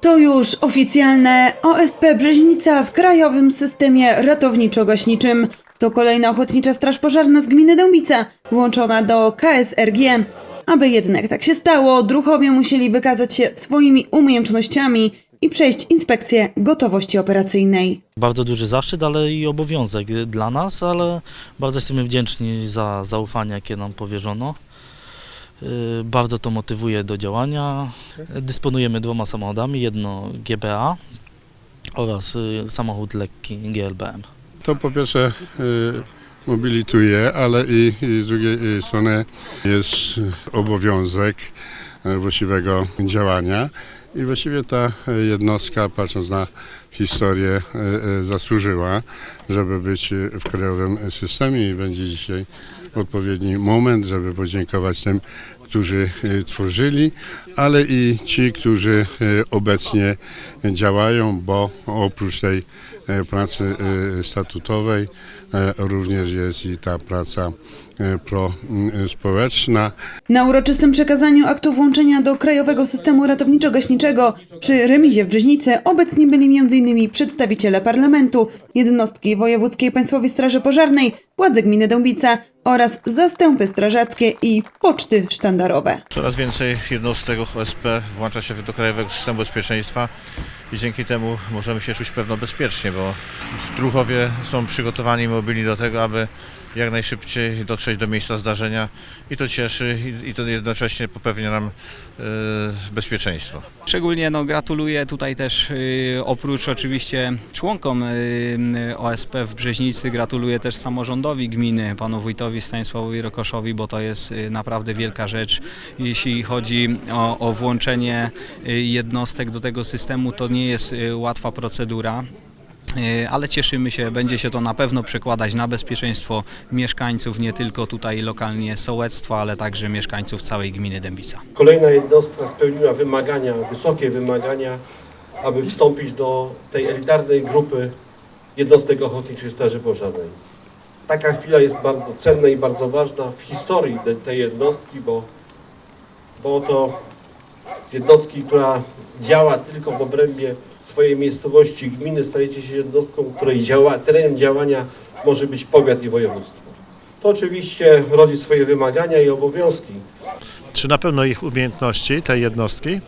To już oficjalne OSP Brzeźnica w krajowym systemie ratowniczo-gaśniczym. To kolejna ochotnicza straż pożarna z gminy Dębica, włączona do KSRG. Aby jednak tak się stało, druhowie musieli wykazać się swoimi umiejętnościami i przejść inspekcję gotowości operacyjnej. Bardzo duży zaszczyt, ale i obowiązek dla nas, ale bardzo jesteśmy wdzięczni za zaufanie, jakie nam powierzono. Yy, Bardzo to motywuje do działania. Dysponujemy dwoma samochodami, jedno GBA oraz yy, samochód lekki GLBM. To po pierwsze y, mobilituje, ale i, i z drugiej y, strony jest obowiązek y, właściwego działania i właściwie ta y, jednostka, patrząc na historię, y, y, zasłużyła, żeby być y, w krajowym systemie i będzie dzisiaj odpowiedni moment, żeby podziękować tym, którzy y, tworzyli, ale i ci, którzy y, obecnie działają, bo oprócz tej e, pracy statutowej również jest i ta praca prospołeczna. Na uroczystym przekazaniu aktu włączenia do Krajowego Systemu Ratowniczo-Gaśniczego przy remizie w Brzeźnicy obecni byli m.in. przedstawiciele parlamentu, jednostki Wojewódzkiej Państwowej Straży Pożarnej, władze gminy Dębica oraz zastępy strażackie i poczty sztandarowe. Coraz więcej jednostek OSP włącza się do Krajowego Systemu Bezpieczeństwa i dzięki temu możemy się czuć pewno bezpiecznie, bo druhowie są przygotowani i mobilni do tego, aby jak najszybciej dotrzeć do miejsca zdarzenia i to cieszy i, i to jednocześnie popewnia nam e, bezpieczeństwo. Szczególnie no, gratuluję tutaj też y, oprócz oczywiście członkom y, y, OSP w Brzeźnicy, gratuluję też samorządowi gminy, panu wójtowi Stanisławowi Rokoszowi, bo to jest y, naprawdę wielka rzecz. Jeśli chodzi o, o włączenie y, jednostek do tego systemu, to nie jest y, łatwa procedura. Ale cieszymy się, będzie się to na pewno przekładać na bezpieczeństwo mieszkańców, nie tylko tutaj lokalnie sołectwa, ale także mieszkańców całej gminy Dębica. Kolejna jednostka spełniła wymagania, wysokie wymagania, aby wstąpić do tej elitarnej grupy jednostek ochotniczych Straży Pożarnej. Taka chwila jest bardzo cenna i bardzo ważna w historii te- tej jednostki, bo, bo to z jednostki, która działa tylko w obrębie swojej miejscowości gminy, stajecie się jednostką, której działa, terenem działania może być powiat i województwo. To oczywiście rodzi swoje wymagania i obowiązki, czy na pewno ich umiejętności, tej jednostki,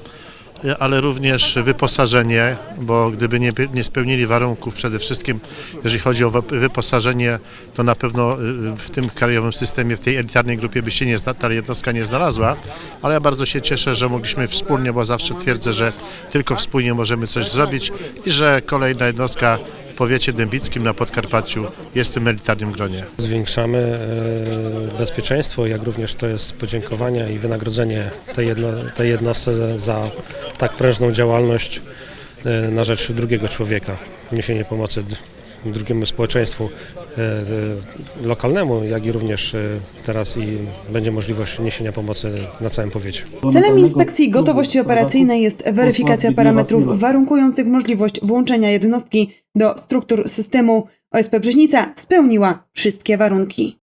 ale również wyposażenie, bo gdyby nie, nie spełnili warunków przede wszystkim, jeżeli chodzi o wy- wyposażenie, to na pewno y, w tym krajowym systemie, w tej elitarnej grupie by się nie, ta jednostka nie znalazła, ale ja bardzo się cieszę, że mogliśmy wspólnie, bo zawsze twierdzę, że tylko wspólnie możemy coś zrobić i że kolejna jednostka powiecie dębickim na Podkarpaciu jest w tym elitarnym gronie. Zwiększamy e, bezpieczeństwo, jak również to jest podziękowania i wynagrodzenie tej, jedno, tej jednostce za, tak prężną działalność e, na rzecz drugiego człowieka, niesienie pomocy drugiemu społeczeństwu e, e, lokalnemu, jak i również e, teraz i będzie możliwość niesienia pomocy na całym powiecie. Celem inspekcji gotowości operacyjnej jest weryfikacja parametrów warunkujących możliwość włączenia jednostki do struktur systemu. OSP Brzeźnica spełniła wszystkie warunki.